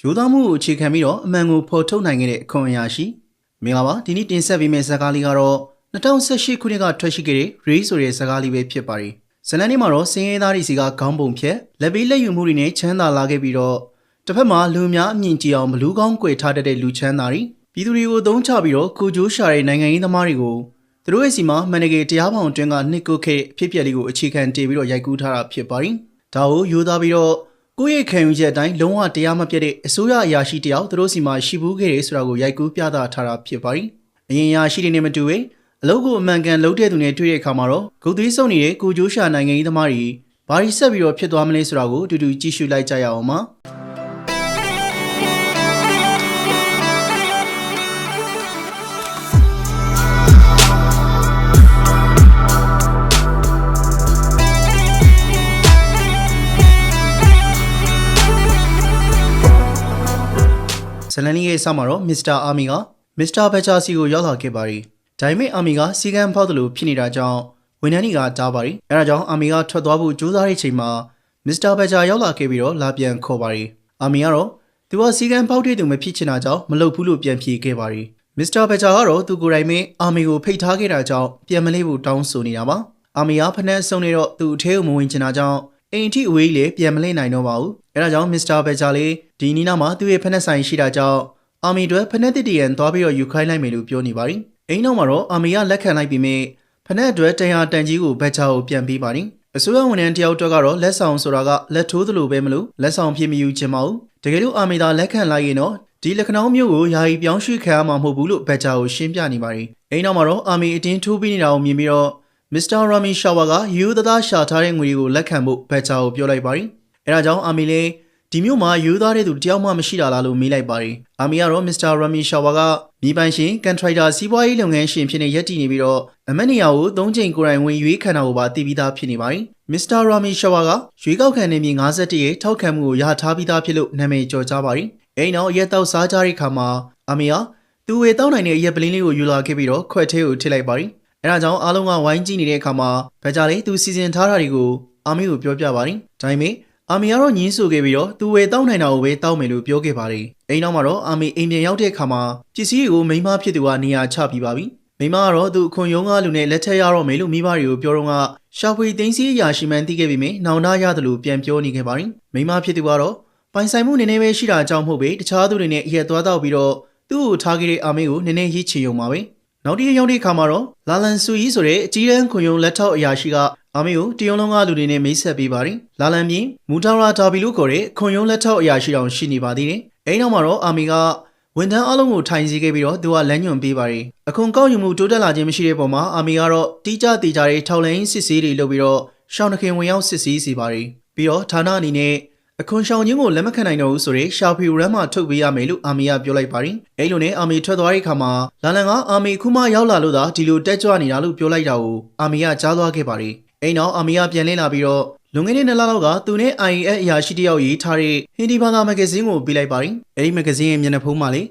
ရိုးသားမှုကိုအခြေခံပြီးတော့အမှန်ကိုဖော်ထုတ်နိုင်ခဲ့တဲ့အခွင့်အရာရှိမင်္ဂလာပါဒီနေ့တင်ဆက်ပေးမယ့်ဇာတ်ကားလေးကတော့2018ခုနှစ်ကထွက်ရှိခဲ့တဲ့ Ray ဆိုတဲ့ဇာတ်ကားလေးပဲဖြစ်ပါတယ်ဇလန်នេះမှာတော့စင်းရဲသားတွေစီကခေါင်းပုံဖြက်လက်ပေးလက်ယူမှုတွေနဲ့ချမ်းသာလာခဲ့ပြီးတော့တစ်ဖက်မှာလူများအမြင့်ကြီးအောင်ဘလူးကောင်းကွယ်ထားတတ်တဲ့လူချမ်းသာတွေပြည်သူတွေကိုသုံးချပြီးတော့ကိုကြိုးရှာတဲ့နိုင်ငံရေးသမားတွေကိုသူတို့ရဲ့စီမှာမန်နဂေတရားပေါင်အတွင်းကနှစ်ကုတ်ခဲ့အဖြစ်အပျက်လေးကိုအခြေခံတည်ပြီးတော့ရိုက်ကူးထားတာဖြစ်ပါတယ်ဒါကိုယူသားပြီးတော့ ကိုယ့်ရဲ့ခံယူချက်အတိုင်းလုံးဝတရားမပြတ်တဲ့အစိုးရအရာရှိတယောက်သူတို့စီမှာရှိဘူးခဲ့တယ်ဆိုတာကိုရိုက်ကူးပြသထားတာဖြစ်ပါတယ်အရင်အရာရှိတွေနဲ့မတူဘဲအလုပ်ကိုအမှန်ကန်လုပ်တဲ့သူနဲ့တွေ့တဲ့အခါမှာတော့ဂုတ်သွေးစုံနေတဲ့ကိုကြိုးရှာနိုင်ငံရေးသမားတွေဘာတွေဆက်ပြီးတော့ဖြစ်သွားမလဲဆိုတာကိုအတူတူကြည့်ရှုလိုက်ကြရအောင်ပါ ဇလန်နီရဲ့ဆောက်မှာတော့မစ္စတာအာမီကမစ္စတာဘက်ချာစီကိုရောက်လာခဲ့ပါတယ်။ဒါပေမဲ့အာမီကစီကံဖောက်တယ်လို့ဖြစ်နေတာကြောင့်ဝန်ထမ်းတွေကတားပါတယ်။အဲဒါကြောင့်အာမီကထွက်သွားဖို့ကြိုးစားတဲ့ချိန်မှာမစ္စတာဘက်ချာရောက်လာခဲ့ပြီးတော့လာပြန်ခေါ်ပါတယ်။အာမီကတော့သူကစီကံဖောက်တဲ့သူမဖြစ်ချင်တာကြောင့်မလုပ်ဘူးလို့ပြန်ဖြေခဲ့ပါတယ်။မစ္စတာဘက်ချာကတော့သူကိုယ်တိုင်ပဲအာမီကိုဖိတ်ထားခဲ့တာကြောင့်ပြန်မလေးဖို့တောင်းဆိုနေတာပါ။အာမီကဖနက်ဆုံးနေတော့သူ့အထဲကိုမဝင်ချင်တာကြောင့်အိမ်ထိအဝေးလေးပြန်မလဲနိုင်တော့ပါဘူး။အဲဒါကြောင့်မစ္စတာဘက်ချာလေး ဒီနီနာမှာသူ့ရဲ့ဖနက်ဆိုင်ရှိတာကြောင့်အာမီတွေဖနက်တစ်တရန်သွားပြီးတော့ယူခိုင်းလိုက်မယ်လို့ပြောနေပါတယ်။အိမ်နောက်မှာတော့အာမီကလက်ခံလိုက်ပြီးမြဲဖနက်တွေတန်ရာတန်ကြီးကိုဘက်ချာကိုပြန်ပေးပါတယ်။အစိုးရဝန်ထမ်းတယောက်တော့ကတော့လက်ဆောင်ဆိုတာကလက်ထိုးသလိုပဲမလို့လက်ဆောင်ဖြစ်မယူချင်ပါဘူး။တကယ်လို့အာမီသာလက်ခံလိုက်ရင်တော့ဒီလက္ခဏာမျိုးကိုယာယီပြောင်းရွှေ့ခံရမှာမဟုတ်ဘူးလို့ဘက်ချာကိုရှင်းပြနေပါတယ်။အိမ်နောက်မှာတော့အာမီအတင်းထိုးပေးနေတာကိုမြင်ပြီးတော့မစ္စတာရာမီရှာဝါကယူသသားရှာထားတဲ့ငွေတွေကိုလက်ခံဖို့ဘက်ချာကိုပြောလိုက်ပါတယ်။အဲဒါကြောင့်အာမီလည်း ဒီမျိုးမှာယူသားတဲ့သူတယောက်မှမရှိတာလားလို့မေးလိုက်ပါတယ်။အာမီကတော့မစ္စတာရာမီရှာဝါကမြေပိုင်ရှင်ကန်ထရိုက်တာစီးပွားရေးလုပ်ငန်းရှင်ဖြစ်နေရက်တည်နေပြီးတော့အမတ်နေရာကို၃ချိန်ကိုယ်တိုင်ဝင်ရွေးခံတာကိုပါတည်ပြီးသားဖြစ်နေပါတယ်။မစ္စတာရာမီရှာဝါကရွေးကောက်ခံနေမြေ51ရဲ့ထောက်ခံမှုကိုရထားပြီးသားဖြစ်လို့နာမည်ကျော်ကြားပါတယ်။အိမ်နောက်ရက်တောက်စားကြတဲ့ခါမှာအာမီကသူ့ဝေတောက်နိုင်တဲ့ရက်ပလင်းလေးကိုယူလာခဲ့ပြီးတော့ခွက်သေးကိုထည့်လိုက်ပါတယ်။အဲဒါကြောင့်အားလုံးကဝိုင်းကြည့်နေတဲ့အခါမှာဗကြလေးသူစီစဉ်ထားတာတွေကိုအာမီကိုပြောပြပါတယ်။ဒါပေမဲ့ အာမီကတော့ညင်းဆိုခဲ့ပြီးတော့သူဝေတောက်နိုင်တာကိုပဲတောက်မယ်လို့ပြောခဲ့ပါတယ်။အိမ်နောက်မှာတော့အာမီအိမ်ပြန်ရောက်တဲ့အခါမှာပစ္စည်းတွေကိုမိန်းမဖြစ်သူကနေရာချပြီးပါပြီ။မိန်းမကတော့သူအခွန်ရုံးကလူနဲ့လက်ထက်ရတော့မယ်လို့မိဘတွေကိုပြောတော့ကရှာဖွေသိမ်းစီးရာရှိမှန်းသိခဲ့ပြီးမြင်နောင်တရတယ်လို့ပြန်ပြောနေခဲ့ပါတယ်။မိန်းမဖြစ်သူကတော့ပိုင်ဆိုင်မှုနည်းနည်းပဲရှိတာအကြောင်းမဟုတ်ပဲတခြားသူတွေနဲ့အရက်သွားတော့ပြီးတော့သူ့ကိုထားခဲ့တဲ့အာမီကိုနည်းနည်းရေးချေုံပါပဲ။နောက်တစ်ရက်ရောက်တဲ့အခါမှာတော့လာလန်ဆူကြီးဆိုတဲ့အကြီးတန်းခွန်ယုံလက်ထောက်အရာရှိက အာမီကိုတရုံလုံးကလူတွေနဲ့မိတ်ဆက်ပေးပါတယ်။လာလန်ပြင်မူတာရာဒါဘီလို့ခေါ်တဲ့ခွန်ယုံလက်ထောက်အရာရှိတောင်ရှိနေပါသေးတယ်။အဲဒီနောက်မှာတော့အာမီကဝန်ထမ်းအလုံးကိုထိုင်စီခဲ့ပြီးတော့သူကလမ်းညွှန်ပေးပါတယ်။အခုကောက်ယူမှုတိုးတက်လာခြင်းမရှိတဲ့ပုံမှာအာမီကတော့တီးကြတီးကြတဲ့ထောက်လိုင်းစစ်ဆေးတွေလုပ်ပြီးတော့ရှောင်းနှခင်ဝင်ရောက်စစ်ဆေးစီပါတယ်။ပြီးတော့ဌာနအနေနဲ့အခွန်ရှောင်ခြင်းကိုလက်မခံနိုင်တော့ဘူးဆိုတဲ့ရှာဖီရမ်းမှထုတ်ပေးရမယ်လို့အာမီကပြောလိုက်ပါတယ်။အဲလိုနဲ့အာမီထွက်သွားတဲ့အခါမှာလာလန်ကအာမီခုမှရောက်လာလို့သာဒီလိုတက်ကြွနေတာလို့ပြောလိုက်တာကိုအာမီကကြားသွားခဲ့ပါတယ်။ အဲနောက်အာမီကပြန်လင်းလာပြီးတော့လွန်ခဲ့တဲ့နှစ်လလောက်ကသူနဲ့ IES အရာရှိတယောက်ရေးထားတဲ့ဟင်ဒီဘာသာမဂ္ဂဇင်းကိုပေးလိုက်ပါတယ်။အဲဒီမဂ္ဂဇင်းရဲ့မျက်နှာဖုံးမှာလေ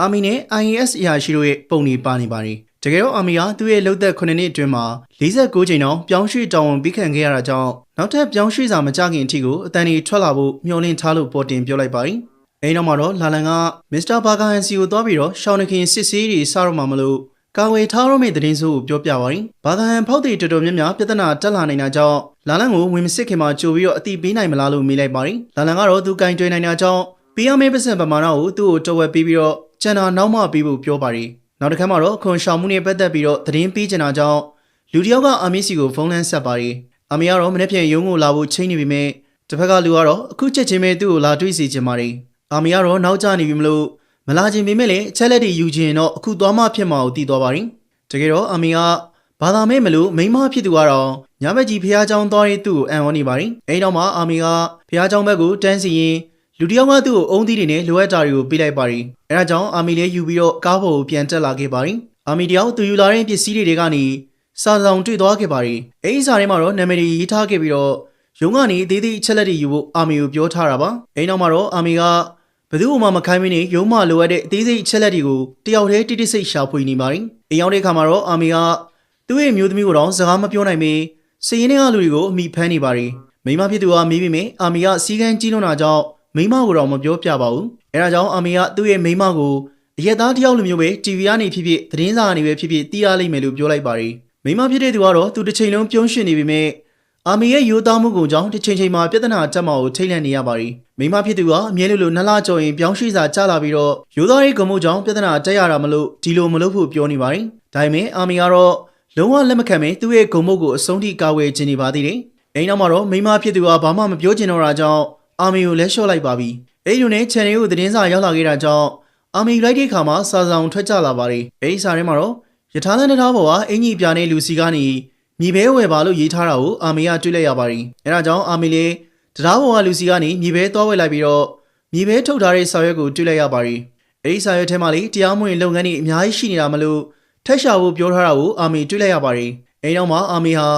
အာမီနဲ့ IES အရာရှိတို့ရဲ့ပုံတွေပါနေပါတယ်။တကယ်တော့အာမီကသူ့ရဲ့လှုပ်သက်9နှစ်အတွင်းမှာ49ချိန်တောင်ပြောင်းရွှေ့တောင်းဝန်ပြီးခံခဲ့ရတာကြောင့်နောက်ထပ်ပြောင်းရွှေ့စာမကြခင်အထိကိုအတန်ကြီးထွက်လာဖို့မျှော်လင့်ထားလို့ပေါ်တင်ပြောလိုက်ပါတယ်။အဲဒီနောက်မှာတော့လာလန်ကမစ္စတာဘာဂဟန်စီကိုသွားပြီးတော့ရှောင်းနခင်စစ်ဆေးတွေစတော့မှမလို့ ကာဝေထားရမယ့်သတင်းဆိုးကိုပြောပြပါတယ်။ဘာဂဟန်ဖောက်တွေတော်တော်များများပြဿနာတက်လာနေတာကြောင့်လာလန်ကိုဝင်မစစ်ခင်မှာကြိုပြီးတော့အတိပေးနိုင်မလားလို့မေးလိုက်ပါတယ်။လာလန်ကတော့သူကင်တွယ်နိုင်တာကြောင့်ပေးရမယ့်ပတ်စံပမာဏကိုသူ့ကိုတော်ဝက်ပေးပြီးတော့ကျန်တာနောက်မှပေးဖို့ပြောပါတယ်။နောက်တစ်ခါမှတော့ခွန်ရှောင်မှုနဲ့ပတ်သက်ပြီးတော့သတင်းပေးချင်တာကြောင့်လူတစ်ယောက်ကအာမီစီကိုဖုန်းလန်းဆက်ပါတယ်။အာမီကတော့မနေ့ပြန်ရုံးကိုလာဖို့ချိန်နေပြီမဲ့တစ်ဖက်ကလူကတော့အခုချက်ချင်းပဲသူ့ကိုလာတွေ့စီချင်ပါတယ်။အာမီကတော့နောက်ကျနေပြီမလို့ မလာခြင်းပေမဲ့လည်းအချက်လက်တွေယူခြင်းတော့အခုသွားမှဖြစ်မှာကိုသိသွားပါတယ်။တကယ်တော့အာမီကဘာသာမဲမလို့မိန်းမဖြစ်သူကတော့ညဘက်ကြီးဖះเจ้าသွားတဲ့သူ့ကိုအံ့ဩနေပါတယ်။အဲဒီတော့မှအာမီကဖះเจ้าဘက်ကိုတန်းစီရင်လူတစ်ယောက်ကသူ့ကိုအုံသီးတွေနဲ့လိုအပ်တာတွေကိုပေးလိုက်ပါတယ်။အဲဒါကြောင့်အာမီလေးယူပြီးတော့ကားပေါ်ကိုပြန်တက်လာခဲ့ပါတယ်။အာမီတယောက်သူယူလာတဲ့ပစ္စည်းတွေကနေစာဆောင်တွေ့သွားခဲ့ပါတယ်။အဲဒီစာထဲမှာတော့နာမည်တွေရေးထားခဲ့ပြီးတော့ရုံးကနေသေးသေးအချက်လက်တွေယူဖို့အာမီကိုပြောထားတာပါ။အဲဒီနောက်မှာတော့အာမီက ဘယ်သူမှမခိုင်းမင်းနဲ့ရုံးမလိုအပ်တဲ့အသေးစိတ်အချက်လက်တွေကိုတယောက်တည်းတိတိစိတ်ရှာဖွေနေပါတယ်။အိမ်ရောက်တဲ့အခါမှာတော့အာမီကသူ့ရဲ့မျိုးသမီးကိုတော့စကားမပြောနိုင်မင်းစည်ရင်တွေကလူတွေကိုအမိဖမ်းနေပါတယ်။မိမဖြစ်သူကမေးပြီးမြင်အာမီကစီကန်းကြီးလွန်တာကြောင့်မိမကိုတော့မပြောပြပါဘူးအဲဒါကြောင့်အာမီကသူ့ရဲ့မိန်းမကိုအရက်သားတစ်ယောက်လိုမျိုးပဲ TV ကနေဖြစ်ဖြစ်သတင်းစာကနေပဲဖြစ်ဖြစ်တီးရလိမ့်မယ်လို့ပြောလိုက်ပါတယ်မိန်းမဖြစ်တဲ့သူကတော့သူတစ်ချိန်လုံးပြုံးရွှင်နေပေမဲ့ အာမီရဲ့ယူသားမှုကုန်ကြောင့်တစ်ချိန်ချိန်မှာပြဿနာတက်မှာကိုထိတ်လန့်နေရပါတယ်မိန်းမဖြစ်သူကအမြဲလိုလိုနှစ်လကြော်ရင်ပြောင်းရွှေ့စာကြလာပြီးတော့ယူသားရဲ့ကုန်မှုကြောင့်ပြဿနာတက်ရတာမလို့ဒီလိုမလုပ်ဖို့ပြောနေပါတယ်ဒါပေမဲ့အာမီကတော့လုံးဝလက်မခံပဲသူ့ရဲ့ကုန်မှုကိုအဆုံးထိကာဝယ်ခြင်းနေပါသေးတယ်အိမ်နောက်မှာတော့မိန်းမဖြစ်သူကဘာမှမပြောချင်တော့တာကြောင့်အာမီကိုလက်လျှော့လိုက်ပါပြီအဲ့ဒီလိုနဲ့ channel ကိုသတင်းစာရောက်လာခဲ့တာကြောင့်အာမီလိုက်တဲ့ခါမှာစာဆောင်ထွက်ကြလာပါတယ်အဲ့ဒီစာထဲမှာတော့ယထာလန်တရားပေါ်ကအင်ကြီးပြာနေလူစီကနေ မြေဘဲဝယ်ပါလို့ရေးထားတာကိုအာမီကတွေ့လိုက်ရပါတယ်အဲ့ဒါကြောင့်အာမီလေးတရားပေါ်ကလူစီကနေမြေဘဲသွားဝယ်လိုက်ပြီးတော့မြေဘဲထုတ်ထားတဲ့စာရွက်ကိုတွေ့လိုက်ရပါတယ်အဲ့ဒီစာရွက်ထဲမှာလေတရားမဝင်လုပ်ငန်းတွေအများကြီးရှိနေတာမလို့ထက်ရှာဖို့ပြောထားတာကိုအာမီတွေ့လိုက်ရပါတယ်အဲ့တော့မှအာမီဟာ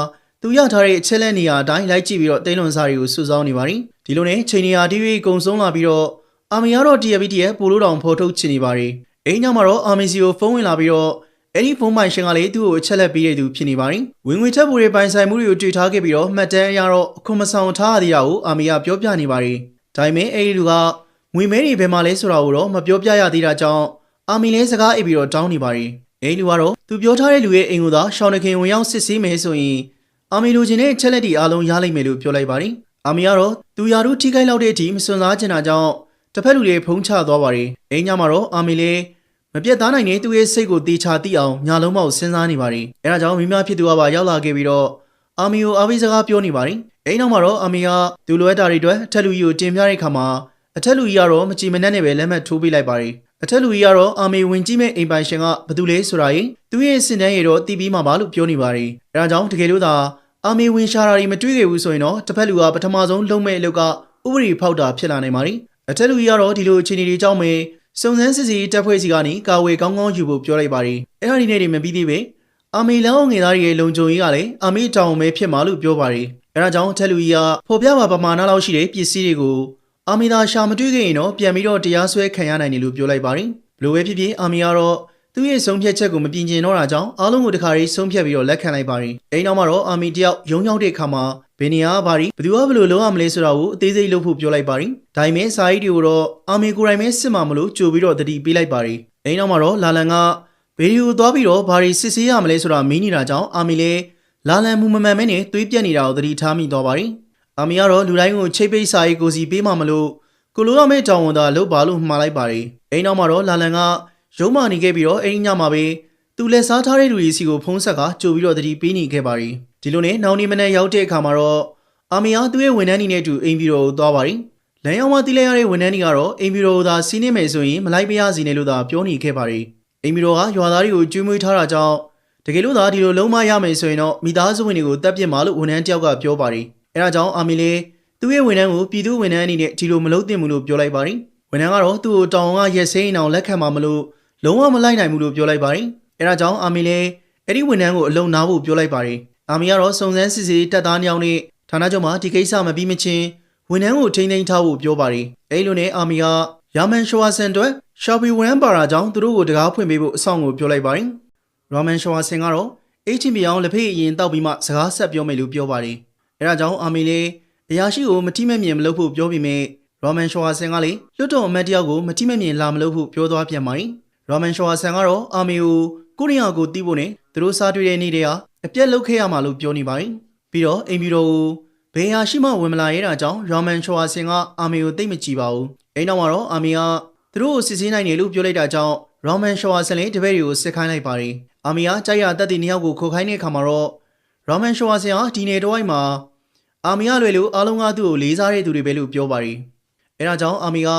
သူရထားတဲ့အချက်လက်နေရာအတိုင်းလိုက်ကြည့်ပြီးတော့တိန်လွန်စာတွေကိုစုဆောင်းနေပါတယ်ဒီလိုနဲ့ချိန်နေရာတီးရီကုံဆုံးလာပြီးတော့အာမီကတော့ TVB ရဲ့ပိုလို့တောင်ဖော်ထုတ်ချင်နေပါတယ်အိမ်ညမှာတော့အာမီစီကိုဖုန်းဝင်လာပြီးတော့ အဲ့ဒီဖုန်းပိုင်ရှင်ကလေသူ့ကိုအချက်လက်ပေးတဲ့သူဖြစ်နေပါတယ်ဝင်ငွေချက်ပူတွေပိုင်ဆိုင်မှုတွေကိုတွေ့ထားခဲ့ပြီးတော့မှတ်တမ်းအရတော့အခွန်မဆောင်ထားရသေးတာကိုအာမီကပြောပြနေပါတယ်ဒါပေမဲ့အဲ့ဒီလူကငွေမဲတွေဘယ်မှာလဲဆိုတာကိုတော့မပြောပြရသေးတာကြောင့်အာမီလည်းစကားအိပ်ပြီးတော့တောင်းနေပါတယ်အဲ့ဒီလူကတော့သူပြောထားတဲ့လူရဲ့အိမ်ကိုသာရှောင်းတခင်ဝင်ရောက်စစ်ဆေးမယ်ဆိုရင်အာမီလိုချင်တဲ့ချက်လက်တွေအားလုံးရလိမ့်မယ်လို့ပြောလိုက်ပါတယ်။အာမီကတော့သူယာတို့ထိခိုက်လောက်တဲ့အထိမစွန့်စားချင်တာကြောင့်တစ်ဖက်လူတွေဖုံးချသွားပါတယ်။အိမ်ညမှာတော့အာမီလေး မပြတ်သားနိုင်တဲ့သူ့ရဲ့စိတ်ကိုတေချာသိအောင်ညာလုံးပေါက်စဉ်းစားနေပါတယ်။အဲဒါကြောင့်မိမဖြစ်သူကပါရောက်လာခဲ့ပြီးတော့အာမီကိုအားပေးစကားပြောနေပါတယ်။အိမ်နောက်မှာတော့အာမီကသူလိုအပ်တာတွေအတွက်အထက်လူကြီးကိုတင်ပြတဲ့အခါမှာအထက်လူကြီးကတော့မကြည်မနှက်နဲ့ပဲလက်မှတ်ထိုးပေးလိုက်ပါတယ်။အထက်လူကြီးကတော့အာမီဝင်ကြည့်မဲ့အိမ်ပိုင်ရှင်ကဘာတူလဲဆိုတာရင်သူ့ရဲ့စင်တန်းရတော့တီးပြီးမှပါလို့ပြောနေပါတယ်။အဲဒါကြောင့်တကယ်လို့သာအာမီဝင်ရှာတာတွေမတွေ့ခဲ့ဘူးဆိုရင်တော့တစ်ဖက်လူကပထမဆုံးလုံးမဲ့အလုပ်ကဥပဒေဖောက်တာဖြစ်လာနိုင်ပါတယ်။အထက်လူကြီးကတော့ဒီလိုအခြေအနေတွေကြောင့်ပဲ စုံစမ်းစစ်ဆေးတပ်ဖွဲ့စီကနေကာဝေကောင်းကောင်းယူဖို့ပြောလိုက်ပါတယ်။အဲ့ဒါဒီနေ့တွေမပြီးသေးပဲ။အာမီလောင်းငယ်သားတွေရဲ့လုံခြုံရေးကလည်းအာမီတောင်မဲဖြစ်မှာလို့ပြောပါတယ်။အဲဒါကြောင့်အထက်လူကြီးကဖော်ပြပါပမာဏလောက်ရှိတဲ့ပစ္စည်းတွေကိုအာမီသာရှာမတွေ့ခဲ့ရင်တော့ပြန်ပြီးတော့တရားစွဲခံရနိုင်တယ်လို့ပြောလိုက်ပါတယ်။ဘလို့ပဲဖြစ်ဖြစ်အာမီကတော့ သူ့ရဲ့ဆုံးဖြတ်ချက်ကိုမပြင်ကျင်တော့တာကြောင့်အားလုံးကိုတခါရေးဆုံးဖြတ်ပြီးတော့လက်ခံလိုက်ပါတယ်။အဲဒီနောက်မှာတော့အာမီတယောက်ရုံရောက်တဲ့အခါမှာဘယ်နေရာကဘာရီဘယ်သူကဘယ်လိုလုပ်ရမလဲဆိုတာကိုအသေးစိတ်လုပ်ဖို့ပြောလိုက်ပါတယ်။ဒါပေမဲ့စာရေးတွေကိုတော့အာမီကိုယ်တိုင်ပဲစစ်မှာမလို့ကြိုပြီးတော့တတိပေးလိုက်ပါတယ်။အဲဒီနောက်မှာတော့လာလန်ကဗီဒီယိုသွားပြီးတော့ဘာရီစစ်ဆေးရမလဲဆိုတာမေးနေတာကြောင့်အာမီလည်းလာလန်မူမမှန်မဲနဲ့သွေးပြက်နေတာကိုသတိထားမိသွားပါတယ်။အာမီကတော့လူတိုင်းကိုချိတ်ပိတ်စာရေးကိုစီပေးမှမလို့ကိုလိုရမယ့်ကြောင်ဝန်သာလုပ်ပါလို့မှားလိုက်ပါတယ်။အဲဒီနောက်မှာတော့လာလန်က ရုံးမာနေခဲ့ပြီးတော့အဲဒီညမှာပဲသူလက်စားထားတဲ့လူကြီးစီကိုဖုံးဆက်ကကြိုပြီးတော့တတိပေးနေခဲ့ပါတယ်ဒီလိုနဲ့နောင်နေမနဲ့ရောက်တဲ့အခါမှာတော့အာမီယာသူ့ရဲ့ဝန်ထမ်းတွေနဲ့အတူအိမ်ဘီရိုကိုသွားပါတယ်လမ်းရောက်မှတိလိုက်ရတဲ့ဝန်ထမ်းတွေကတော့အိမ်ဘီရိုကိုသာစီးနေမယ်ဆိုရင်မလိုက်ပြရစီနဲ့လို့သာပြောနေခဲ့ပါတယ်အိမ်ဘီရိုကရွာသားတွေကိုကျွေးမွေးထားတာကြောင့်တကယ်လို့သာဒီလိုလုံးမရမယ်ဆိုရင်တော့မိသားစုဝင်တွေကိုတပ်ပြစ်မှာလို့ဝန်ထမ်းတယောက်ကပြောပါတယ်အဲဒါကြောင့်အာမီလေးသူ့ရဲ့ဝန်ထမ်းကိုပြည်သူဝန်ထမ်းအနေနဲ့ဒီလိုမလုပ်သင့်ဘူးလို့ပြောလိုက်ပါတယ်ဝန်ထမ်းကတော့သူ့ကိုတောင်ကရက်စိမ်းအောင်လက်ခံမှာမလို့ လုံးဝမလိုက်နိုင်ဘူးလို့ပြောလိုက်ပါတယ်။အဲဒါကြောင့်အာမီလည်းအဲ့ဒီဝန်ထမ်းကိုအလုံနာဖို့ပြောလိုက်ပါတယ်။အာမီကတော့စုံစမ်းစစ်ဆေးတပ်သားညောင်းနဲ့ဌာနချုပ်မှာဒီကိစ္စမပြီးမချင်းဝန်ထမ်းကိုထိန်းသိမ်းထားဖို့ပြောပါတယ်။အဲ့လိုနဲ့အာမီကယာမန်ရှဝါဆန်အတွက်ရှာပီဝန်ပါရာကြောင့်သူတို့ကိုတကားဖွင့်ပေးဖို့အဆောင်ကိုပြောလိုက်ပါတယ်။ရာမန်ရှဝါဆန်ကတော့ HMB အောင်လက်ဖေးအရင်တောက်ပြီးမှစကားဆက်ပြောမယ်လို့ပြောပါတယ်။အဲဒါကြောင့်အာမီလည်းအရာရှိကိုမတိမဲ့မြင်မလုပ်ဖို့ပြောပြီးမြဲရောမန်ရှဝါဆန်ကလေလွတ်တော်အမတ်တယောက်ကိုမတိမဲ့မြင်လာမလုပ်ဖို့ပြောသွားပြန်ပါတယ်။ ရောမန်ရှဝါဆန်ကတော့အာမီကိုကိုရီးယားကိုတီးဖို့နဲ့သူတို့စားတွေ့တဲ့နေ့တည်းကအပြက်လုတ်ခဲ့ရမှာလို့ပြောနေပါတယ်။ပြီးတော့အိမ်ပြီးတော့ဘယ်ဟာရှိမှဝင်မလာရဲတာကြောင့်ရောမန်ရှဝါဆန်ကအာမီကိုတိတ်မကြည့်ပါဘူး။အိမ်နောက်မှာတော့အာမီကသူတို့ကိုစစ်ဆေးနိုင်တယ်လို့ပြောလိုက်တာကြောင့်ရောမန်ရှဝါဆန်လည်းတပည့်တွေကိုစစ်ခိုင်းလိုက်ပါတယ်။အာမီကကြိုက်ရတက်တဲ့နှစ်ယောက်ကိုခိုးခိုင်းတဲ့အခါမှာတော့ရောမန်ရှဝါဆန်ကဒီနယ်တော့အိမ်မှာအာမီကလွယ်လို့အားလုံးကသူ့ကိုလေးစားတဲ့သူတွေပဲလို့ပြောပါတယ်။အဲဒါကြောင့်အာမီက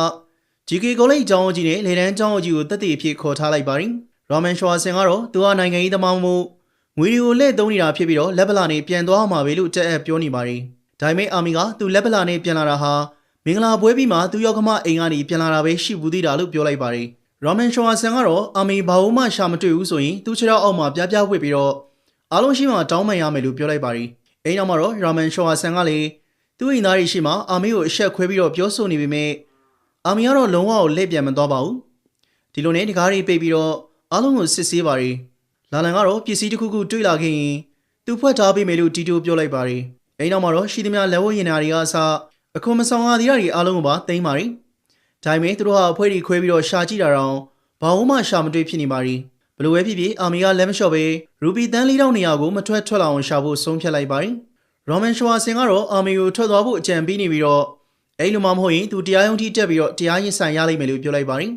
GK ကောလိပ်ကျောင်းကြီးနဲ့လေတန်းကျောင်းကြီးကိုတက်တည်ဖြစ်ခေါ်ထားလိုက်ပါတယ်။ရောမန်ရှွာဆင်ကတော့သူကနိုင်ငံရေးသမားမှုငွေတွေကိုလက်သုံးနေတာဖြစ်ပြီးတော့လက်ပလာနေပြန်သွားမှာပဲလို့တက်အပ်ပြောနေပါတယ်။ဒါပေမဲ့အာမီကသူလက်ပလာနေပြန်လာတာဟာမင်္ဂလာပွဲပြီးမှသူရောက်ခမအိမ်ကနေပြန်လာတာပဲရှိဘူးသေးတာလို့ပြောလိုက်ပါတယ်။ရောမန်ရှွာဆင်ကတော့အာမီဘာလို့မှရှာမတွေ့ဘူးဆိုရင်သူ့ခြေထောက်အောက်မှာပြပြဝှက်ပြီးတော့အားလုံးရှိမှတောင်းပန်ရမယ်လို့ပြောလိုက်ပါတယ်။အိမ်နောက်မှာတော့ရောမန်ရှွာဆင်ကလည်းသူ့အိမ်သားတွေရှိမှအာမီကိုအဆက်ခွဲပြီးတော့ပြောဆိုနေပေမဲ့ အာမီကတော့လုံးဝကိုလက်ပြန်မသွားပါဘူးဒီလိုနဲ့တကားတွေပိတ်ပြီးတော့အားလုံးကိုစစ်ဆေးပါရီလာလန်ကတော့ပစ္စည်းတစ်ခုခုတွေ့လာခဲ့ရင်သူဖွက်ထားပေးမယ်လို့တီတိုပြောလိုက်ပါရီအိမ်နောက်မှာတော့ရှိသမျှလက်ဝတ်ရင်နာတွေကအစအခွန်မဆောင်ရသေးတာတွေအားလုံးကိုပါသိမ်းပါရီ။ဒါပေမဲ့သူတို့ဟာအဖွဲဒီခွဲပြီးတော့ရှာကြည့်တာတော့ဘာမှရှာမတွေ့ဖြစ်နေပါရီ။ဘလိုပဲဖြစ်ဖြစ်အာမီကလက်မလျှော့ပဲရူပီတန်း၄000နေရာကိုမထွက်ထွက်လာအောင်ရှာဖို့ဆုံးဖြတ်လိုက်ပါရီ။ရောမန်ရှွာဆင်ကတော့အာမီကိုထွက်သွားဖို့အကြံပေးနေပြီးတော့ အဲ့လိုမှမဟုတ်ရင်သူတရားရုံးထိတက်ပြီးတော့တရားရင်ဆိုင်ရလိမ့်မယ်လို့ပြောလိုက်ပါရီ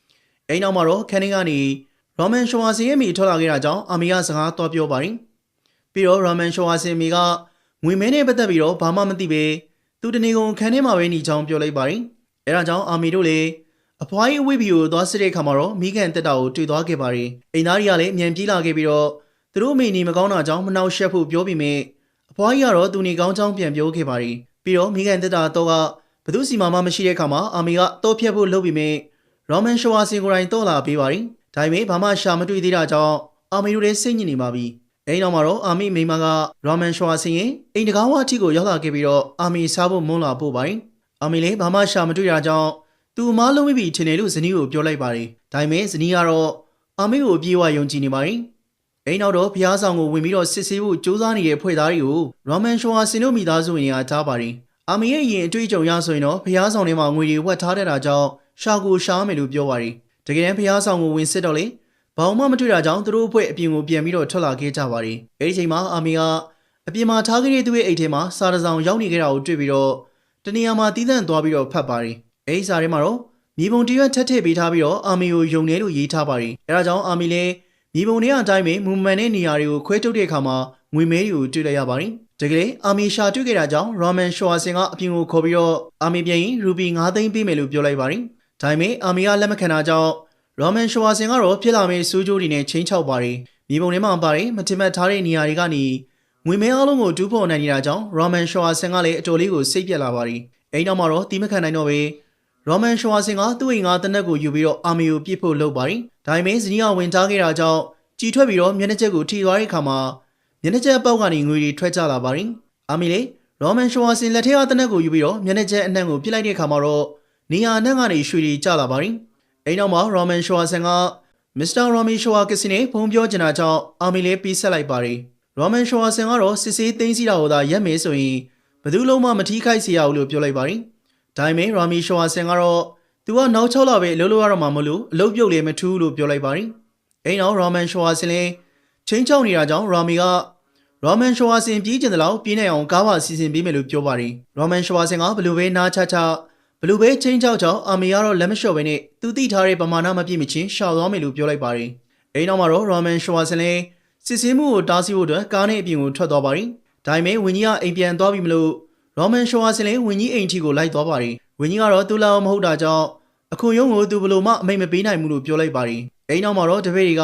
။အဲ့နောက်မှာတော့ခန်းင်းကနေရောမန်ရှွာဆင်ရဲ့မိထွက်လာခဲ့တာကြောင့်အာမီကစကားတော့ပြောပါရီ။ပြီးတော့ရောမန်ရှွာဆင်မိကငွေမဲနဲ့ပတ်သက်ပြီးတော့ဘာမှမသိပဲသူတနေကုန်ခန်းထဲမှာပဲနေချောင်းပြောလိုက်ပါရီ။အဲဒါကြောင့်အာမီတို့လည်းအဖွားကြီးအဝိဘီကိုသွားစစ်တဲ့အခါမှာတော့မိခင်တက်တာကိုတွေ့သွားခဲ့ပါရီ။အိမ်သားတွေကလည်းအမြန်ပြေးလာခဲ့ပြီးတော့သူတို့မိနေမကောင်းတာကြောင့်မနှောက်ယှက်ဖို့ပြောပြီးမြဲအဖွားကြီးကတော့သူနေကောင်းချောင်းပြန်ပြောခဲ့ပါရီ။ပြီးတော့မိခင်တက်တာတော့က ဘသူစီမာမမရှိတဲ့အခါမှာအာမီကတော့ဖြတ်ဖို့လုပ်ပြီးမြဲရောမန်ရှွာစင်ကိုယ်တိုင်တော့လာပေးပါရီ။ဒါပေမဲ့ဘာမှရှာမတွေ့သေးတာကြောင့်အာမီတို့လည်းစိတ်ညစ်နေပါပြီ။အဲဒီနောက်မှာတော့အာမီမိမကရောမန်ရှွာစင်ရဲ့အိမ်တကားဝအထိကိုရောက်လာခဲ့ပြီးတော့အာမီစားဖို့မွန်းလာပို့ပါရီ။အာမီလည်းဘာမှရှာမတွေ့တာကြောင့်သူမလုံးမိပြီထင်တယ်လို့ဇနီးကိုပြောလိုက်ပါတယ်။ဒါပေမဲ့ဇနီးကတော့အာမေကိုပြေးဝယုံကြည်နေပါတယ်။အိမ်နောက်တော့ဖျားဆောင်ကိုဝင်ပြီးတော့စစ်ဆေးဖို့စူးစမ်းနေတဲ့ဖွဲ့သားတွေကိုရောမန်ရှွာဆင်တို့မိသားစုဝင်ကထားပါတယ်။ အာမေရဲ့ရင်အတွေ့အကြုံရဆိုရင်တော့ဖျားဆောင်ထဲမှာငွေတွေဝတ်ထားတဲ့တာကြောင့်ရှာကိုရှားမယ်လို့ပြောပါတယ်။တကယ်တမ်းဖျားဆောင်ကိုဝင်စစ်တော့လေဘာမှမတွေ့တာကြောင့်သူတို့အဖွဲ့အပြင်ကိုပြန်ပြီးတော့ထွက်လာခဲ့ကြပါတယ်။အဲဒီချိန်မှာအာမေကအပြင်မှာထားခဲ့တဲ့သူရဲ့အိတ်ထဲမှာစာတစောင်ရောက်နေခဲ့တာကိုတွေ့ပြီးတော့တနေရာမှာတီးသန့်သွားပြီးတော့ဖတ်ပါတယ်။အဲဒီစာထဲမှာတော့မြေပုံတရွက်ထက်ထည့်ပေးထားပြီးတော့အာမီကိုယုံတယ်လို့ရေးထားပါတယ်။အဲဒါကြောင့်အာမီလည်းမြေပုံတွေအတိုင်းပဲမူမှန်တဲ့နေရာတွေကိုခွဲထုတ်တဲ့အခါမှာငွေမဲတွေကိုတွေ့လိုက်ရပါတယ်။ တကယ်အာမီရှာတွေ့ခဲ့တာကြောင့်ရောမန်ရှွာဆင်ကအပြင်ကိုခေါ်ပြီးတော့အာမီပြန်ရင်ရူပီ9သိန်းပေးမယ်လို့ပြောလိုက်ပါတယ်။ဒါပေမဲ့အာမီကလက်မခံတာကြောင့်ရောမန်ရှွာဆင်ကတော့ဖြစ်လာမယ့်စူးကြိုးတွေနဲ့ချင်းချောက်ပါတယ်။မြေပုံထဲမှာပါတယ်မတင်မတ်ထားတဲ့နေရာတွေကနေငွေမဲအလုံးကိုတူးဖော်နိုင်နေတာကြောင့်ရောမန်ရှွာဆင်ကလည်းအတော်လေးကိုစိတ်ပြက်လာပါတယ်။အဲဒီနောက်မှာတော့တီးမခံနိုင်တော့ပဲရောမန်ရှွာဆင်ကသူ့အိမ်ကတနက်ကိုယူပြီးတော့အာမီကိုပြစ်ဖို့လုပ်ပါတယ်။ဒါပေမဲ့ဇနီးကဝင်ထားခဲ့တာကြောင့်ကြည်ထွက်ပြီးတော့မျက်နှာချက်ကိုထိသွားတဲ့အခါမှာ မျက်နှာချက်အပေါက်ကနေငွေတွေထွက်ကြလာပါတယ်။အာမီလေရောမန်ရှွာဆင်လက်ထက်ကတနက်ကိုယူပြီးတော့မျက်နှာချက်အနှံ့ကိုပြစ်လိုက်တဲ့အခါမှာတော့နေရာအနှံ့ကနေရွှေတွေကျလာပါတယ်။အဲဒီနောက်မှာရောမန်ရှွာဆင်ကမစ္စတာရော်မီရှွာကစီနဲ့ဖုန်းပြောချင်တာကြောင့်အာမီလေးပြီးဆက်လိုက်ပါတယ်။ရောမန်ရှွာဆင်ကတော့စစ်ဆေးသိမ်းစီးတာကိုသာရက်မယ်ဆိုရင်ဘယ်သူလုံးမှမထိခိုက်စေရဘူးလို့ပြောလိုက်ပါတယ်။ဒါပေမဲ့ရော်မီရှွာဆင်ကတော့သူကနောက်6လပဲအလုပ်လုပ်ရတော့မှာမလို့အလုပ်ပြုတ်လည်းမထူးလို့ပြောလိုက်ပါတယ်။အဲဒီနောက်ရောမန်ရှွာဆင်လည်းချင်းချောက်နေတာကြောင့်ရော်မီက ရောမန်ရှွာဆင်ပြေးကျင်တယ်လို့ပြေးနိုင်အောင်ကားပါစီစဉ်ပေးမယ်လို့ပြောပါတယ်။ရောမန်ရှွာဆင်ကဘယ်လိုပဲနားချချဘလူပဲချင်းချောက်ချောက်အာမီကတော့လက်မလျှော့ပဲနဲ့သူတိထားတဲ့ပမာဏမပြည့်မချင်းရှောက်သွားမယ်လို့ပြောလိုက်ပါတယ်။အဲဒီနောက်မှာတော့ရောမန်ရှွာဆင်လည်းစစ်ဆေးမှုကိုတားဆီးဖို့အတွက်ကားနဲ့အပြင်ကိုထွက်သွားပါတယ်။ဒါပေမဲ့ဝင်းကြီးကအိမ်ပြန်သွားပြီမလို့ရောမန်ရှွာဆင်လည်းဝင်းကြီးအိမ်ထီကိုလိုက်သွားပါတယ်။ဝင်းကြီးကတော့သူ့လောက်မဟုတ်တာကြောင့်အခုရုံးကိုသူဘလို့မှအမိတ်မပေးနိုင်ဘူးလို့ပြောလိုက်ပါတယ်။အဲဒီနောက်မှာတော့တပည့်တွေက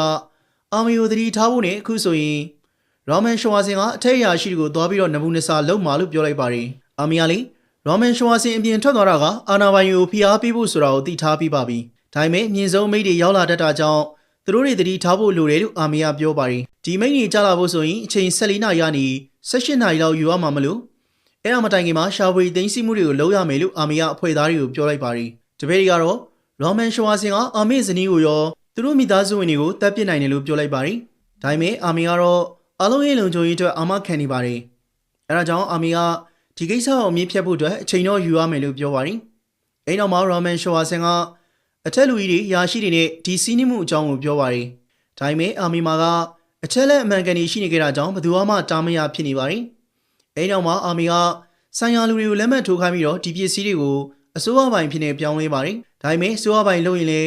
အာမီကိုသတိထားဖို့နဲ့အခုဆိုရင် ရောမန်ရှွာဆင်ကအထက်အရာရှိတွေကိုသွားပြီးတော့နဘူးနစာလုံးမာလို့ပြောလိုက်ပါတယ်။အာမီကလည်းရောမန်ရှွာဆင်အပြင်ထွက်သွားတာကအာနာပိုင်ကိုဖိအားပေးဖို့ဆိုတာကိုသိထားပြီးပါပြီ။ဒါပေမဲ့မြင့်ဆုံးမိတ်တွေရောက်လာတတ်တာကြောင့်သူတို့တွေတတိထားဖို့လိုတယ်လို့အာမီကပြောပါတယ်။ဒီမိတ်တွေကြားလာဖို့ဆိုရင်အချိန်14နာရီကနေ18နာရီလောက်ယူရမှာမလို့အဲ့ဒါမတိုင်ခင်မှာရှာဖွေသိမ်းဆည်းမှုတွေကိုလုပ်ရမယ်လို့အာမီကအဖွဲ့သားတွေကိုပြောလိုက်ပါတယ်။တပည့်တွေကတော့ရောမန်ရှွာဆင်ကအာမီဇနီးကိုရောသူတို့မိသားစုဝင်တွေကိုတပ်ပစ်နိုင်တယ်လို့ပြောလိုက်ပါတယ်။ဒါပေမဲ့အာမီကတော့ အလုံးရဲ့လုံခြုံရေးအတွက်အာမခံနေပါတယ်။အဲဒါကြောင့်အာမီကဒီကိစ္စကိုအမြင့်ဖြတ်ဖို့အတွက်အချိန်တော့ယူရမယ်လို့ပြောပါတယ်။အဲဒီနောက်မှာရောမန်ရှွာဆင်ကအထက်လူကြီးတွေရာရှိတွေနဲ့ဒီစီးနှီးမှုအကြောင်းကိုပြောပါတယ်။ဒါပေမဲ့အာမီမာကအထက်လက်အမှန်ကန်ရှိနေကြတာကြောင့်ဘယ်သူမှတားမရဖြစ်နေပါတယ်။အဲဒီနောက်မှာအာမီကဆိုင်ရာလူတွေကိုလက်မှတ်ထိုးခိုင်းပြီးတော့ဒီပစ္စည်းတွေကိုအစိုးရပိုင်ဖြစ်နေပြောင်းလဲပါတယ်။ဒါပေမဲ့အစိုးရပိုင်လုပ်ရင်လေ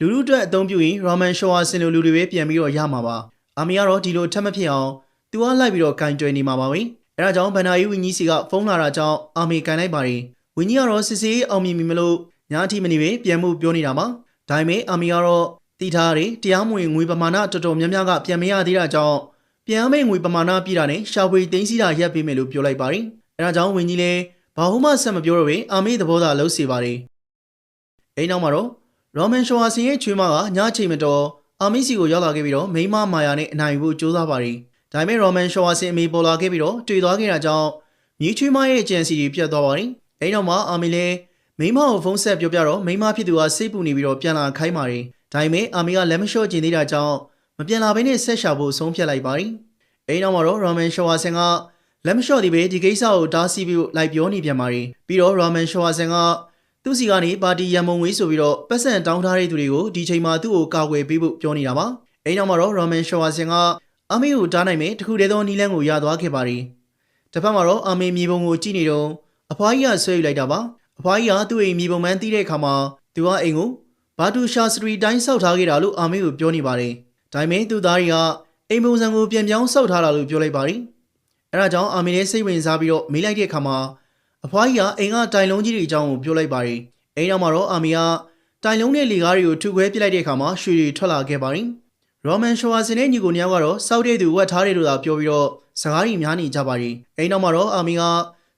လူလူအတွက်အသုံးပြုရင်ရောမန်ရှွာဆင်လိုလူတွေပဲပြန်ပြီးတော့ရမှာပါ။ အာမီကတော့ဒီလိုထက်မဖြစ်အောင်သူကလိုက်ပြီးတော့ကင်တွယ်နေမှာပါပဲ။အဲဒါကြောင့်ဗန်နာယီဝင်းကြီးစီကဖုန်းလာတာကြောင့်အာမီကန်လိုက်ပါတယ်ဝင်းကြီးကတော့စစ်စေးအောင်မြင်ပြီမလို့ညာအထိမနေပဲပြန်မှုပြောနေတာပါဒါပေမဲ့အာမီကတော့တီထားတယ်တရားမဝင်ငွေပမာဏတော်တော်များများကပြန်မရသေးတာကြောင့်ပြန်မဲ့ငွေပမာဏပြတာနဲ့ရှာဖွေသိမ်းစီတာရပ်ပေးမယ်လို့ပြောလိုက်ပါတယ်အဲဒါကြောင့်ဝင်းကြီးလည်းဘာမှဆက်မပြောတော့ပဲအာမီသဘောသာလှုပ်စေပါတယ်အဲနောက်မှာတော့ရောမန်ရှောဝါစင်ရဲ့ချွေးမကညချိန်မတော် အာမီစီကိုရောက်လာခဲ့ပြီးတော့မိမမာယာနဲ့အနိုင်ဖို့ကြိုးစားပါတယ်ဒါပေမဲ့ရောမန်ရှောဝါဆင်အမေပေါ်လာခဲ့ပြီးတော့တွေ့သွားခဲ့တာကြောင့်မြီးချွေးမရဲ့အကြံစီတွေပြတ်သွားပါတယ်။အဲဒီနောက်မှာအာမီလည်းမိမကိုဖုန်းဆက်ပြောပြတော့မိမဖြစ်သူကစိတ်ပူနေပြီးတော့ပြန်လာခိုင်းပါတယ်။ဒါပေမဲ့အာမီကလက်မလျှော့ကျင်သေးတာကြောင့်မပြန်လာဘဲနဲ့ဆက်ရှာဖို့ဆုံးဖြတ်လိုက်ပါတယ်။အဲဒီနောက်မှာတော့ရောမန်ရှောဝါဆင်ကလက်မလျှော့သေးပဲဒီကိစ္စကိုတားဆီးပြီးလိုက်ပြောနေပြန်ပါတယ်။ပြီးတော့ရောမန်ရှောဝါဆင်က သူသူစီကနေပါတီရန်မုံဝေးဆိုပြီးတော့ပတ်စံတောင်းထားတဲ့သူတွေကိုဒီချိန်မှာသူ့ကိုကာကွယ်ပေးဖို့ပြောနေတာပါအဲနောက်မှာတော့ရော်မန်ရှောဝါဆင်ကအမေကိုတားနိုင်မယ်တခုတည်းသောနီလန်းကိုရသွားခဲ့ပါတယ်တစ်ဖက်မှာတော့အမေမြေပုံကိုကြည့်နေတော့အဖွားကြီးကဆွဲယူလိုက်တာပါအဖွားကြီးကသူ့အိမ်မြေပုံမှန်တီးတဲ့အခါမှာသူကအိမ်ကိုဘာတူရှာစထရီတိုင်းစောက်ထားခဲ့တာလို့အမေကိုပြောနေပါတယ်ဒါပေမဲ့သူ့သားတွေကအိမ်ပုံစံကိုပြန်ပြောင်းစောက်ထားတာလို့ပြောလိုက်ပါတယ်အဲဒါကြောင့်အမေလည်းစိတ်ဝင်စားပြီးတော့မေးလိုက်တဲ့အခါမှာ အဖွားကြီးကအိမ်ကတိုင်လုံးကြီးတွေအကြောင်းကိုပြောလိုက်ပါတယ်အိမ်နောက်မှာတော့အမေကတိုင်လုံးနဲ့လေကားတွေကိုထုခွဲပစ်လိုက်တဲ့အခါမှာရွှေတွေထွက်လာခဲ့ပါတယ်ရောမန်ရှောဝါစင်နဲ့ညီကိုနှစ်ယောက်ကတော့စောက်တဲ့သူဝတ်ထားတယ်လို့သာပြောပြီးတော့စကားကြီးများနေကြပါတယ်အိမ်နောက်မှာတော့အမေက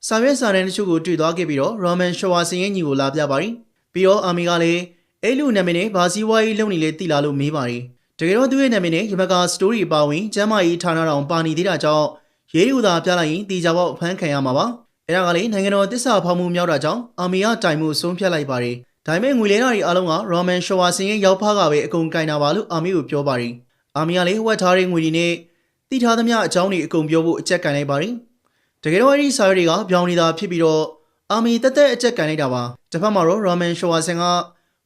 စာရွက်စာတမ်းတချို့ကိုတွေ့သွားခဲ့ပြီးတော့ရောမန်ရှောဝါစင်ရဲ့ညီကိုလာပြပါတယ်ပြီးတော့အမေကလည်းအဲ့လူနာမည်နဲ့ဘာစီဝါကြီးလုံနေလေတိလာလို့မေးပါတယ်တကယ်တော့သူ့ရဲ့နာမည်နဲ့ရမကာစတိုးရီပါဝင်ကျမ်းမာရေးဌာနတော်ပါနေသေးတာကြောင့်ရေးရီကိုသာပြလိုက်ရင်တီကြပေါက်ဖမ်းခံရမှာပါ အဲ့ဒါကလေနိုင်ငံတော်တစ္ဆာဖောက်မှုမြောက်တာကြောင့်အာမီယာတိုင်မှုဆုံးဖြတ်လိုက်ပါတယ်ဒါပေမဲ့ငွေလဲတာတွေအားလုံးကရောမန်ရှောဝါစင်ရဲ့ရောက်ဖားကပဲအကုန်ကင်တာပါလို့အာမီကိုပြောပါတယ်အာမီယာလေဝတ်ထားတဲ့ငွေတွေနဲ့တိထားသမျှအကြောင်းတွေအကုန်ပြောဖို့အကြက်ကင်လိုက်ပါတယ်တကယ်တော့အဲ့ဒီစာရွက်တွေကပြောင်းနေတာဖြစ်ပြီးတော့အာမီတက်တက်အကြက်ကင်လိုက်တာပါတစ်ဖက်မှာတော့ရောမန်ရှောဝါစင်က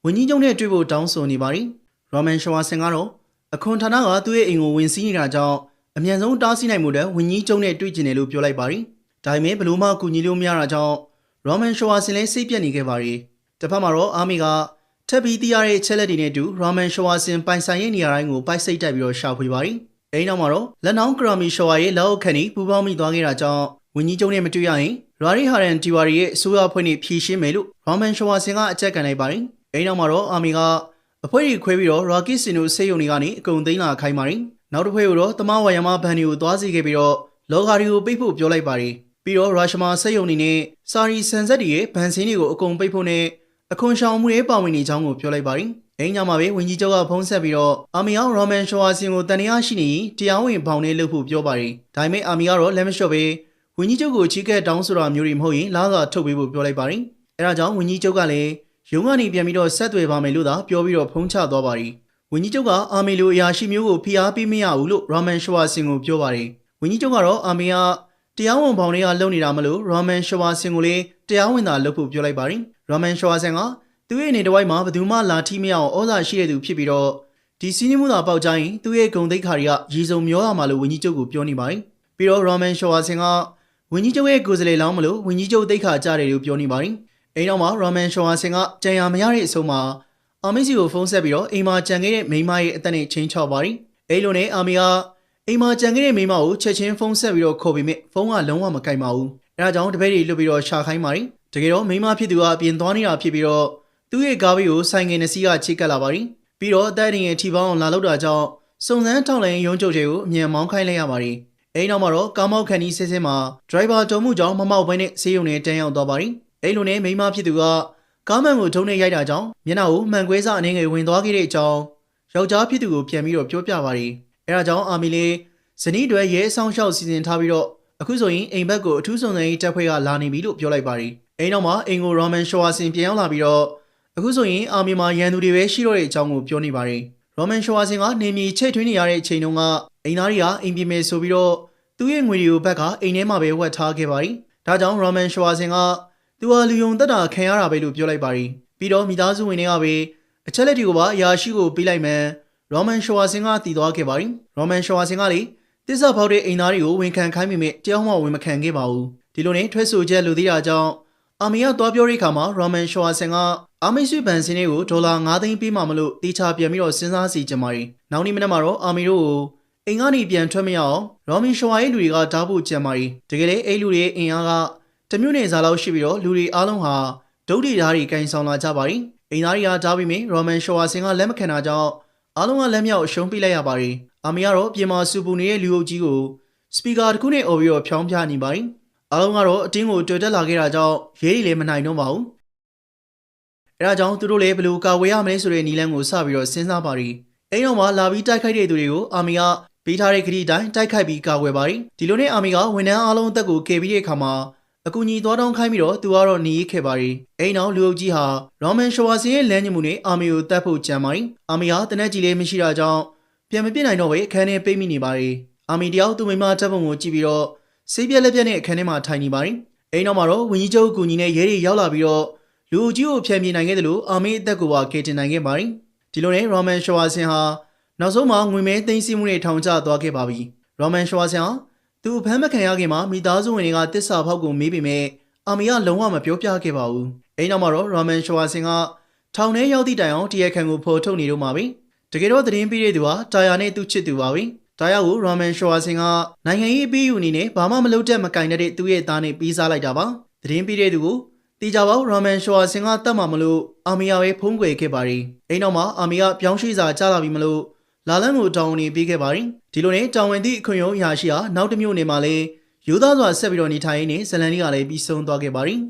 ဝင်းကြီးကျုံနဲ့တွေ့ဖို့တောင်းဆိုနေပါတယ်ရောမန်ရှောဝါစင်ကတော့အခွန်ဌာနကသူ့ရဲ့အိမ်ကိုဝင်စီးနေတာကြောင့်အမြန်ဆုံးတားဆီးနိုင်မှုတဲ့ဝင်းကြီးကျုံနဲ့တွေ့ကျင်တယ်လို့ပြောလိုက်ပါတယ် ဒါပေမဲ့ဘလို့မှကူညီလို့မရတာကြောင့်ရောမန်ရှောဝါစင်လည်းစိတ်ပြက်နေခဲ့ပါတယ်တစ်ဖက်မှာတော့အာမီကထပ်ပြီးသိရတဲ့ချက်လက်တွေနဲ့အတူရောမန်ရှောဝါစင်ပိုင်ဆိုင်ရဲ့နေရာတိုင်းကိုပိုက်စိတ်တိုက်ပြီးတော့ရှာဖွေပါတယ်အဲဒီနောက်မှာတော့လက်နောင်းကရာမီရှောဝါရဲ့လက်အောက်ခံပြီးပူပေါင်းမိသွားခဲ့တာကြောင့်ဝင်းကြီးကျုံနဲ့မတွေ့ရရင်ရာရီဟာရန်တီဝါရီရဲ့အစိုးရအဖွဲ့နဲ့ဖြည့်ရှင်းမယ်လို့ရောမန်ရှောဝါစင်ကအကြက်ကန်လိုက်ပါတယ်အဲဒီနောက်မှာတော့အာမီကအဖွဲကြီးခွဲပြီးတော့ရာကစ်စင်တို့ဆေးရုံတွေကနေအကုန်သိမ်းလာခိုင်းပါတယ်နောက်တစ်ဖွဲကိုတော့တမဝါယမဘန်တွေကိုသွားစီခဲ့ပြီးတော့လော်ဂါရီကိုပိတ်ဖို့ပြောလိုက်ပါတယ် ပြီးတော့ရုရှားမှာဆေးရုံတွေနဲ့စာရီဆန်ဆက်တွေရဲ့ဗန်စင်းတွေကိုအကုန်ပိတ်ဖို့နဲ့အခွန်ရှောင်မှုတွေပါဝင်နေကြောင်းကိုပြောလိုက်ပါတယ်အိမ်ညမှာပဲဝင်းကြီးကျောက်ကဖုံးဆက်ပြီးတော့အာမီအောင်ရောမန်ရှောဝါစင်ကိုတန်တရားရှိနေရင်တရားဝင်ဘောင်နဲ့လုပ်ဖို့ပြောပါတယ်ဒါပေမဲ့အာမီကတော့လက်မလျှော့ပဲဝင်းကြီးကျောက်ကိုချီးကဲတောင်းဆိုတာမျိုးတွေမဟုတ်ရင်လာကထုတ်ပေးဖို့ပြောလိုက်ပါတယ်အဲဒါကြောင့်ဝင်းကြီးကျောက်ကလည်းရုံးကနေပြန်ပြီးတော့ဆက်သွယ်ပါမယ်လို့သာပြောပြီးတော့ဖုံးချသွားပါတယ်။ဝင်းကြီးချုပ်ကအာမေလိုအရာရှိမျိုးကိုဖိအားပေးမရဘူးလို့ရာမန်ရှဝါစင်ကိုပြောပါတယ်။ဝင်းကြီးချုပ်ကတော့အာမေက တရားဝင်ပေါင်တွေကလုံနေတာမလို့ရာမန်ရှဝါစင်ကိုလည်းတရားဝင်သာလုပ်ဖို့ပြောလိုက်ပါတယ်။ရာမန်ရှဝါစင်ကသူ့ရဲ့နေတဝိုက်မှာဘယ်သူမှလာထိမရအောင်ဩဇာရှိတဲ့သူဖြစ်ပြီးတော့ဒီစီးနှမှုသာပေါက်ကြရင်သူ့ရဲ့ဂုံတိတ်ခါတွေကရေစုံမျောရမှာလို့ဝင်းကြီးချုပ်ကိုပြောနေပါတယ်။ပြီးတော့ရာမန်ရှဝါစင်ကဝင်းကြီးချုပ်ရဲ့ကိုယ်စားလှယ်လောင်းမလို့ဝင်းကြီးချုပ်တိတ်ခါကြတယ်လို့ပြောနေပါတယ်။အိမ်တော်မှာရာမန်ရှောဝါစင်ကကြံရမရတဲ့အဆုံးမှာအာမီစီကိုဖုန်းဆက်ပြီးတော့အိမ်မှာကြံခဲ့တဲ့မိန်းမရဲ့အသက်နဲ့ချင်းချောက်ပါရီအဲ့လိုနဲ့အာမီက အိမ်မှာကြံခဲ့တဲ့မိန်းမကိုချက်ချင်းဖုန်းဆက်ပြီးတော့ခေါ်ပြီးမြဖုန်းကလုံးဝမကင်ပါဘူးအဲဒါကြောင့်တပည့်တွေလွတ်ပြီးတော့ရှာခိုင်းပါရီတကယ်တော့မိန်းမဖြစ်သူကအပြင်သွားနေတာဖြစ်ပြီးတော့သူ့ရဲ့ကားဘေးကိုဆိုင်ငယ်နှစီးကချိတ်ကပ်လာပါရီပြီးတော့အသက်အင်ထီပေါင်းလာလောက်တာကြောင့်စုံစမ်းထောက်လိုင်းရုံးချုပ်တွေကိုအမြန်မောင်းခိုင်းလိုက်ရပါရီအဲ့နောက်မှာတော့ကားမောက်ခန်ဒီဆဲဆဲမှာဒရိုင်ဘာတုံမှုကြောင့်မမောက်ဘဲနဲ့ဆေးရုံနဲ့တန်းရောက်သွားပါရီအဲ့လိုနဲ့မိန်းမဖြစ်သူကကားမန်ကိုထုံးနေရိုက်တာကြောင့်မျက်နှာကိုမှန်ကွဲစအနေငယ်ဝင်သွားခဲ့တဲ့အကြောင်းယောက်ျားဖြစ်သူကိုပြန်ပြီးတော့ပြောပြပါရီ အဲဒါကြောင့်အာမီလေးဇနီးတွေရဲဆောင်ရှောက်စီစဉ်ထားပြီးတော့အခုဆိုရင်အိမ်ဘက်ကိုအထူးဆောင်စံရေးတပ်ဖွဲ့ကလာနေပြီလို့ပြောလိုက်ပါရီအိမ်နောက်မှာအိမ်ကိုရောမန်ရှောဝါစင်ပြန်ရောက်လာပြီးတော့အခုဆိုရင်အာမီမှာရန်သူတွေပဲရှိတော့တဲ့အကြောင်းကိုပြောနေပါရီရောမန်ရှောဝါစင်ကနေမြေချိတ်ထွင်းနေရတဲ့အချိန်တုန်းကအိမ်သားတွေကအိမ်ပြင်မဲ့ဆိုပြီးတော့သူ့ရဲ့ငွေတွေကိုဘက်ကအိမ်ထဲမှာပဲဝတ်ထားခဲ့ပါရီဒါကြောင့်ရောမန်ရှောဝါစင်ကသူဟာလူယုံတက်တာခံရတာပဲလို့ပြောလိုက်ပါရီပြီးတော့မိသားစုဝင်တွေကပဲအချက်လက်တွေကိုပါအရာရှိကိုပေးလိုက်မယ် ရောမန်ရှောဝါစင်ကတည်သွားခဲ့ပါရီရောမန်ရှောဝါစင်ကလေတစ္ဆာဖောက်တဲ့အိမ်သားတွေကိုဝန်ခံခိုင်းမိမဲ့တယောက်မှဝန်မခံခဲ့ပါဘူးဒီလိုနဲ့ထွက်ဆိုချက်လူသေးတာကြောင့်အာမီယာသွားပြောတဲ့အခါမှာရောမန်ရှောဝါစင်ကအာမီဆွေဘန်စင်းတွေကိုဒေါ်လာ9သိန်းပေးမှမလို့တေချာပြန်ပြီးတော့စဉ်းစားစီကြပါရီနောက်နေ့မနက်မှာတော့အာမီတို့ကိုအိမ်ကနေပြန်ထွက်မရအောင်ရောမန်ရှောဝါရဲ့လူတွေကဓာတ်ဖို့ကြံပါရီတကယ်လေအဲ့လူတွေရဲ့အင်အားကတမျိုးနဲ့စားလောက်ရှိပြီးတော့လူတွေအားလုံးဟာဒုတ်တီဓာတ်တွေကင်ဆောင်လာကြပါရီအိမ်သားတွေကဓာတ်ပြီးမြင်ရောမန်ရှောဝါစင်ကလက်မခံတာကြောင့် အားလုံးကလက်မြောက်အရှုံးပေးလိုက်ရပါရီအာမီကတော့ပြင်မာစူပူနေတဲ့လူအုပ်ကြီးကိုစပီကာတစ်ခုနဲ့អော်ပြီးတော့ဖြောင်းပြနေပါရီအားလုံးကတော့အတင်းကိုတွေ့တက်လာခဲ့တာကြောင့်ရေးရီလည်းမနိုင်တော့ပါဘူးအဲဒါကြောင့်သူတို့လည်းဘယ်လိုကာဝေးရမလဲဆိုတဲ့နီလန်းကိုစပြီးတော့စဉ်းစားပါရီအိမ်တော်မှာလာပြီးတိုက်ခိုက်တဲ့သူတွေကိုအာမီကပေးထားတဲ့ခရီးတိုင်းတိုက်ခိုက်ပြီးကာကွယ်ပါရီဒီလိုနဲ့အာမီကဝန်ထမ်းအားလုံးအသက်ကိုကယ်ပြီးတဲ့အခါမှာ အကူကြီးသွားတောင်းခိုင်းပြီးတော့သူကတော့နေခဲ့ပါရီအိမ်နောက်လူအုပ်ကြီးဟာရောမန်ရှောဝါစင်ရဲ့လမ်းညမှုနဲ့အာမီကိုတတ်ဖို့ကြံပါရီအာမီဟာတနက်ကြီးလေးမရှိတာကြောင့်ပြန်မပြစ်နိုင်တော့ပဲအခန်းထဲပိတ်မိနေပါရီအာမီတယောက်သူ့မိမတပ်ပုံကိုကြည့်ပြီးတော့စိတ်ပြက်လက်ပြက်နဲ့အခန်းထဲမှာထိုင်နေပါရီအိမ်နောက်မှာတော့ဝင်းကြီးချုပ်အကူကြီးနဲ့ရဲတွေရောက်လာပြီးတော့လူလူအကြီးကိုဖျံပြေနိုင်ခဲ့တယ်လို့အာမီအသက်ကိုပါကေတင်နိုင်ခဲ့ပါတယ်ဒီလိုနဲ့ရောမန်ရှွာဆင်ဟာနောက်ဆုံးမှာငွေမဲသိမ်းဆည်းမှုတွေထောင်ချသွားခဲ့ပါပြီရောမန်ရှွာဆင်ဟာ သူအဖမ်းမခံရခင်မှာမိသားစုဝင်တွေကတစ္ဆာဖောက်ကိုမေးပေမဲ့အာမီကလုံးဝမပြောပြခဲ့ပါဘူးအဲ့နောက်မှာတော့ရောမန်ရှွာဆင်ကထောင်ထဲရောက်သည့်တိုင်အောင်တရားခံကိုဖော်ထုတ်နေတော့မှာပဲတကယ်တော့သတင်းပေးတဲ့သူဟာတာယာနဲ့သူ့ချစ်သူပါပဲတာယာကိုရောမန်ရှွာဆင်ကနိုင်ငံရေးအပေးယူအနေနဲ့ဘာမှမလုပ်တတ်မကင်တဲ့သူ့ရဲ့သားနဲ့ပြီးစားလိုက်တာပါသတင်းပေးတဲ့သူကိုတီကြပါရောမန်ရှွာဆင်ကတတ်မှာမလို့အာမီယာပဲဖုံးကွယ်ခဲ့ပါတယ်အဲ့နောက်မှာအာမီယာပြောင်းရွှေ့စာကြားလာပြီမလို့ လာလန်းကိုတောင်းနေပေးခဲ့ပါတယ်ဒီလိုနဲ့တောင်ဝင်သည့်အခွင့်အရေးအရာရှိဟာနောက်တစ်မျိုးနေမှာလဲရိုးသားစွာဆက်ပြီးတော့နေထိုင်ရင်းနဲ့ဇလန်ကြီးကလည်းပြီးဆုံးသွားခဲ့ပါတယ်